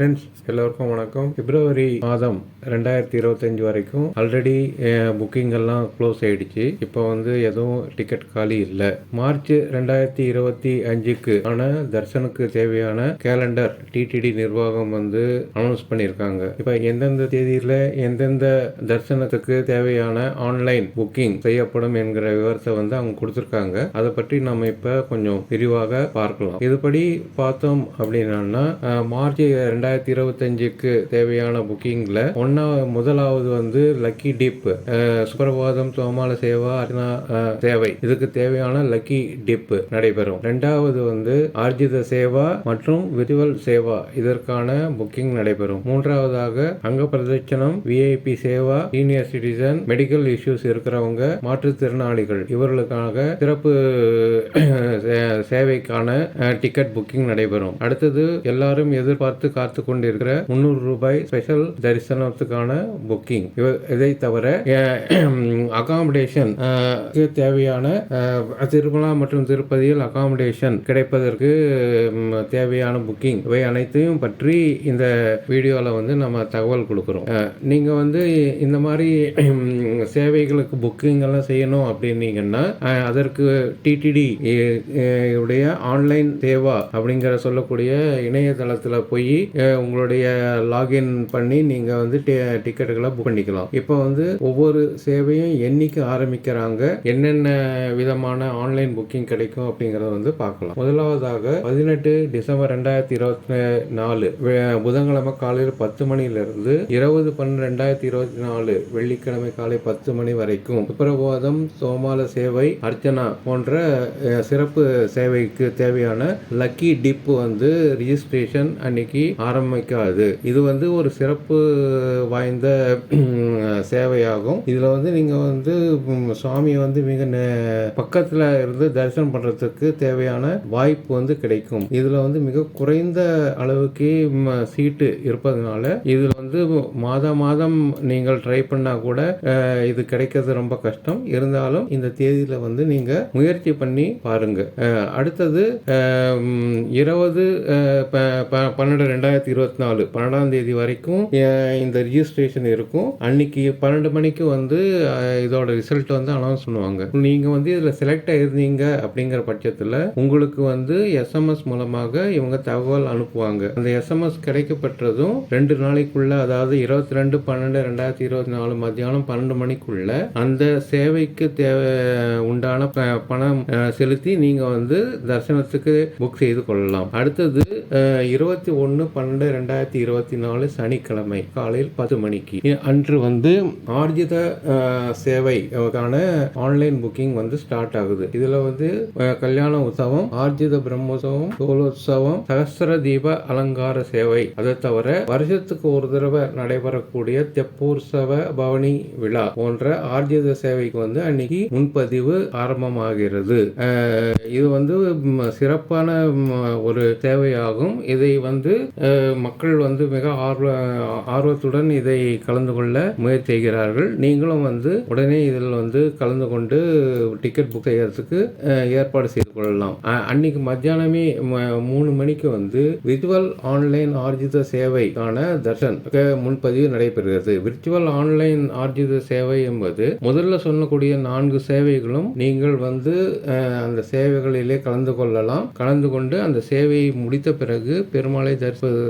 Friends எல்லோருக்கும் வணக்கம். பிப்ரவரி மாதம் ரெண்டாயிரத்தி இருபத்தஞ்சு வரைக்கும் ஆல்ரெடி புக்கிங்கெல்லாம் க்ளோஸ் ஆயிடுச்சு. இப்போ வந்து எதுவும் டிக்கெட் காலி இல்லை. மார்ச் ரெண்டாயிரத்தி இருபத்தி அஞ்சுக்கு ஆன தர்சனுக்கு தேவையான கேலண்டர் டிடிடி நிர்வாகம் வந்து அனௌன்ஸ் பண்ணியிருக்காங்க இப்போ எந்தெந்த தேதியில் எந்தெந்த தர்சனத்துக்கு தேவையான ஆன்லைன் புக்கிங் செய்யப்படும் என்கிற விவரத்தை வந்து அவங்க கொடுத்துருக்காங்க. அதை பற்றி நம்ம இப்போ கொஞ்சம் விரிவாக பார்க்கலாம். இதுபடி பார்த்தோம் அப்படின்னா eh, மார்ச் ரெண்டாயிரத்தி இருபத்தஞ்சுக்கு தேவையான புக்கிங்கில் ஒன்றா முதலாவது வந்து லக்கி டிப் சுப்பிரபாதம் சோமால சேவா அர்ச்சனா சேவை. இதுக்கு தேவையான லக்கி டிப் நடைபெறும். ரெண்டாவது வந்து ஆர்ஜித சேவா மற்றும் விரிவல் சேவா. இதற்கான புக்கிங் நடைபெறும். மூன்றாவதாக Anga Pradakshinam VIP Seva senior citizen medical issues இருக்கிறவங்க மாற்றுத்திறனாளிகள். இவர்களுக்காக சிறப்பு சேவைக்கான டிக்கெட் புக்கிங் நடைபெறும். அடுத்தது எல்லாரும் எதிர்பார்த்து காத்து கொண்டிருக்கிற முன்னூறு ரூபாய் ஸ்பெஷல் தரிசனத்துக்கான புக்கிங் இதை தவிர அகாமடேஷன் தேவையான திருமலா மற்றும் திருப்பதியில் அகாமடேஷன் கிடைப்பதற்கு தேவையான புக்கிங் இவை அனைத்தையும் பற்றி இந்த வீடியோவில் வந்து நம்ம தகவல் கொடுக்குறோம். நீங்கள் வந்து இந்த மாதிரி சேவைகளுக்கு புக்கிங் எல்லாம் செய்யணும் அப்படின்னீங்கன்னா அதற்கு டிடிடி உடைய ஆன்லைன் சேவா அப்படிங்கிற சொல்லக்கூடிய இணையதளத்தில் போய் உங்களுடைய லாகின் பண்ணி நீங்க வந்து டிக்கெட்டுகளை புக் பண்ணிக்கலாம். இப்போ வந்து ஒவ்வொரு சேவையும் என்னைக்கு ஆரம்பிக்கிறாங்க என்னென்ன விதமான ஆன்லைன் புக்கிங் கிடைக்கும் அப்படிங்கறத வந்து பார்க்கலாம். முதலாவதாக பதினெட்டு டிசம்பர் ரெண்டாயிரத்தி இருபத்தி நாலு புதன்கிழமை காலையில் பத்து மணியிலிருந்து இருபது பன்னெண்டு ரெண்டாயிரத்தி இருபத்தி நாலு வெள்ளிக்கிழமை காலை பத்து மணி வரைக்கும் சுப்பிரபோதம் சோமால சேவை அர்ச்சனா போன்ற சிறப்பு சேவைக்கு தேவையான லக்கி டிப் வந்து ரிஜிஸ்ட்ரேஷன் அன்னைக்கு ஆரம்பிக்காது. இது வந்து ஒரு சிறப்பு வாய்ந்த சேவையாகும். இதில் வந்து நீங்கள் வந்து சுவாமியை வந்து மிக நே பக்கத்தில் இருந்து தரிசனம் பண்ணுறதுக்கு தேவையான வாய்ப்பு வந்து கிடைக்கும். இதில் வந்து மிக குறைந்த அளவுக்கு சீட்டு இருப்பதனால இதில் வந்து மாதா மாதம் நீங்கள் ட்ரை பண்ணால் கூட இது கிடைக்கிறது ரொம்ப கஷ்டம். இருந்தாலும் இந்த தேதியில் வந்து நீங்கள் முயற்சி பண்ணி பாருங்கள் அடுத்தது இருபது ப- ப- பன்னெண்டு ரெண்டாயிரத்தி இருபத்தி நாலு பன்னெண்டாம் தேதி வரைக்கும் இந்த ரிஜிஸ்ட்ரேஷன் இருக்கும். அன்னைக்கு பன்னெண்டு மணிக்கு வந்து இதோட ரிசல்ட் வந்து அனௌன்ஸ் பண்ணுவாங்க. நீங்க வந்து இதுல செலக்ட் ஆயிருந்தீங்க அப்படிங்கிற பட்சத்துல உங்களுக்கு வந்து எஸ்எம்எஸ் மூலமாக இவங்க தகவல் அனுப்புவாங்க. அந்த எஸ்எம்எஸ் கிடைக்கப்பட்டதும் ரெண்டு நாளைக்குள்ள அதாவது இருபத்தி ரெண்டு பன்னெண்டு ரெண்டாயிரத்தி இருபத்தி நாலு மத்தியானம் பன்னெண்டு மணிக்குள்ள அந்த சேவைக்கு தேவை உண்டான ப- பணம் செலுத்தி நீங்க வந்து தரிசனத்துக்கு புக் செய்து கொள்ளலாம். அடுத்தது இருபத்தி ஒன்று பன்னெண்டு ரெண்டாயிரத்தி இருபத்தி நாலு சனிக்கிழமை காலையில் பத்து மணிக்கு. அன்று வந்து ஆர்ஜித சேவைக்கான ஆன்லைன் புக்கிங் வந்து ஸ்டார்ட் ஆகுது. இதுல வந்து கல்யாண உற்சவம் ஆர்ஜித பிரம்மோத்சவம் சோலோற்சவம் சகசர தீப அலங்கார சேவை. அதை தவிர வருஷத்துக்கு ஒரு தடவை நடைபெறக்கூடிய தெப்போற்சவ பவனி விழா போன்ற ஆர்ஜித சேவைக்கு வந்து அன்னைக்கு முன்பதிவு ஆரம்பமாகிறது. இது வந்து சிறப்பான ஒரு சேவையாகும். இதை வந்து மக்கள் வந்து மிக ஆர்வ ஆர்வத்துடன் இதை கலந்து கொள்ள முயற்சி செய்கிறார்கள். நீங்களும் வந்து உடனே இதில் வந்து கலந்து கொண்டு டிக்கெட் புக் செய்யறதுக்கு ஏற்பாடு செய்து கொள்ளலாம். அன்னைக்கு மத்தியானமே மூணு மணிக்கு வந்து விர்ச்சுவல் ஆன்லைன் ஆர்ஜித சேவைக்கான தர்ஷன் முன்பதிவு நடைபெறுகிறது. விர்ச்சுவல் ஆன்லைன் ஆர்ஜித சேவை என்பது முதல்ல சொல்லக்கூடிய நான்கு சேவைகளும் நீங்கள் வந்து அந்த சேவைகளிலே கலந்து கொள்ளலாம். கலந்து கொண்டு அந்த சேவையை முடித்த பிறகு பெருமாளை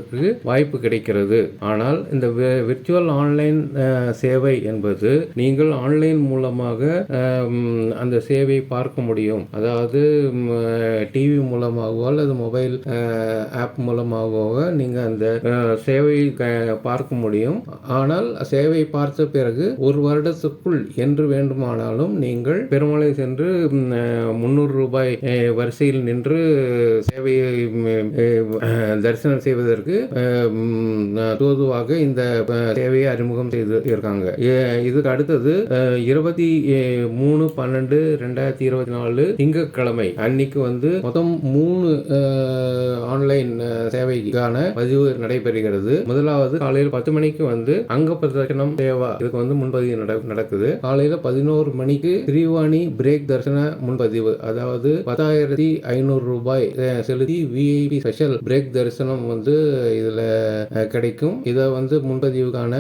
செய்வதற்கு வாய்ப்பு கிடைக்கிறது. ஆனால் இந்த விர்ச்சுவல் ஆன்லைன் சேவை என்பது நீங்கள் ஆன்லைன் மூலமாக அந்த சேவையை பார்க்க முடியும். அதாவது டிவி மூலமாகவோ அல்லது மொபைல் ஆப் மூலமாகவோ நீங்கள் அந்த சேவையை பார்க்க முடியும். ஆனால் சேவை பார்த்த பிறகு ஒரு வருடத்துக்குள் என்று வேண்டுமானாலும் நீங்கள் பெருமலை சென்று முந்நூறு ரூபாய் வரிசையில் நின்று சேவையை தரிசனம் செய்வதற்கு அஹ், தோதுவாக இந்த சேவையை அறிமுகம் செய்து இருக்காங்க. இதுக்கு அடுத்தது இருபத்தி மூணு பன்னெண்டு ரெண்டாயிரத்தி இருபத்தி நாலு திங்கட்கிழமை அன்னைக்கு வந்து மொத்தம் மூணு ஆன்லைன் சேவைக்கான பதிவு நடைபெறுகிறது. முதலாவது காலையில் பத்து மணிக்கு வந்து அங்க பிரதர்சனம் சேவா இதுக்கு வந்து முன்பதிவு நட- நடக்குது. காலையில பதினோரு மணிக்கு திரிவாணி பிரேக் தர்சன முன்பதிவு அதாவது பத்தாயிரத்தி ஐநூறு ரூபாய் செலுத்தி விஐபி ஸ்பெஷல் பிரேக் தரிசனம் வந்து இதில் கிடைக்கும். இதை வந்து முன்பதிவுக்கான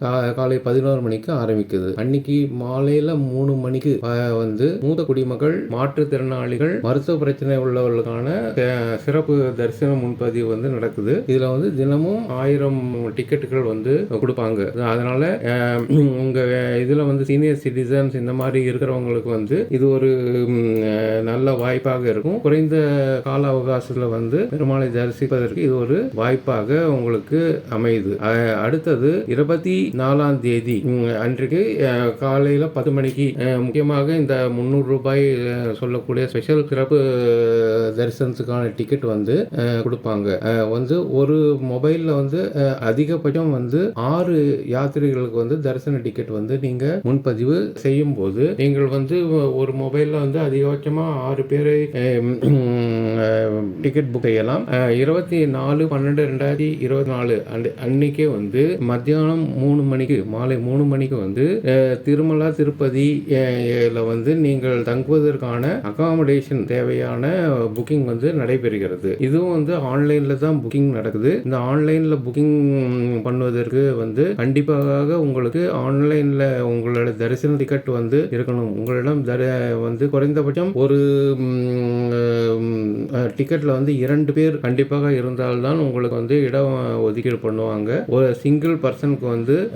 கா- காலை பதினோரு மணிக்கு ஆரம்பிக்குது. அன்னைக்கு மாலையில் மூணு மணிக்கு வந்து மூத்த குடிமக்கள் மாற்றுத்திறனாளிகள் மருத்துவ பிரச்சனை உள்ளவர்களுக்கான சிறப்பு தரிசன முன்பதிவு வந்து நடக்குது. இதில் வந்து தினமும் ஆயிரம் டிக்கெட்டுகள் வந்து கொடுப்பாங்க. அதனால உங்கள் இதில் வந்து சீனியர் சிட்டிசன்ஸ் இந்த மாதிரி இருக்கிறவங்களுக்கு வந்து இது ஒரு நல்ல வாய்ப்பாக இருக்கும். குறைந்த கால அவகாசத்தில் வந்து பெருமாளை தரிசிப்பதற்கு இது ஒரு வாய்ப்பாக உங்களுக்கு அமையுது. அடுத்தது இருபத்தி நாலாம் தேதி அன்றைக்கு காலையில் காலையில பத்து மணிக்கு முக்கியமாக இந்த முந்நூறு ரூபாய் சொல்லக்கூடிய ஸ்பெஷல் சிறப்பு தரிசனத்துக்கான டிக்கெட் வந்து கொடுப்பாங்க. வந்து ஒரு மொபைல்ல வந்து அதிகபட்சம் வந்து ஆறு யாத்திரைகளுக்கு வந்து தரிசன டிக்கெட் வந்து நீங்க முன்பதிவு செய்யும் போது நீங்கள் வந்து ஒரு மொபைல்ல வந்து அதிகபட்சமா ஆறு பேரை டிக்கெட் புக் செய்யலாம். இருபத்தி நாலு பன்னெண்டு ரெண்டாயிரத்தி இருபத்தி நாலு அன்னைக்கே வந்து மத்தியானம் மூணு மணிக்கு மாலை மூணு மணிக்கு வந்து திருமலா திருப்பதி வந்து நீங்கள் தங்குவதற்கான அகாமடேஷன் தேவையான புக்கிங் வந்து நடைபெறுகிறது. இதுவும் வந்து ஆன்லைனில் தான் புக்கிங் நடக்குது. இந்த ஆன்லைனில் புக்கிங் பண்ணுவதற்கு வந்து கண்டிப்பாக உங்களுக்கு ஆன்லைனில் உங்களோட தரிசன டிக்கெட் வந்து இருக்கணும். உங்களிடம் வந்து குறைந்தபட்சம் ஒரு டிக்கெட்ல வந்து இரண்டு பேர் கண்டிப்பாக இருந்தால்தான் உங்களுக்கு வந்து இடம் ஒதுக்கீடு பண்ணுவாங்க. ஒரு சிங்கிள் பர்சனுக்கு வந்து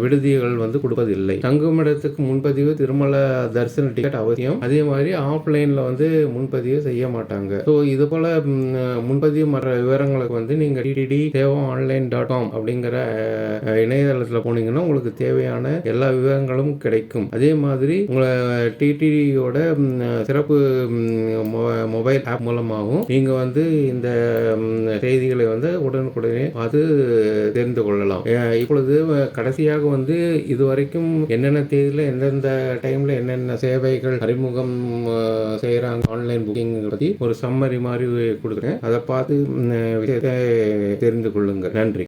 விடுதிகள் வந்து கொடுப்பதில்லை. தங்குமிடத்துக்கு முன்பதிவு திருமல தரிசன டிக்கெட் அவசியம். அதே மாதிரி ஆஃப்லைன்ல வந்து முன்பதிவு செய்ய மாட்டாங்க. ஸோ இது போல முன்பதிவு மற்ற விவரங்களுக்கு வந்து நீங்க டிடிடி தேவம் ஆன்லைன் டாட் காம் அப்படிங்கிற இணையதளத்தில் போனீங்கன்னா உங்களுக்கு தேவையான எல்லா விவரங்களும் கிடைக்கும். அதே மாதிரி உங்களை டிடிடியோட சிறப்பு மொ- மொபைல் ஆப் மூலமாகவும் நீங்கள் வந்து இந்த செய்திகளை வந்து உடனுக்குடனே பார்த்து தெரிந்து கொள்ளலாம். இப்பொழுது கடைசியாக வந்து இதுவரைக்கும் என்னென்ன தேதியில் எந்தெந்த டைமில் என்னென்ன சேவைகள் அறிமுகம் செய்கிறாங்க ஆன்லைன் புக்கிங் பற்றி ஒரு சம்மரி மாதிரி கொடுக்குறேன். அதை பார்த்து விஷயத்தை தெரிந்து கொள்ளுங்கள். நன்றி.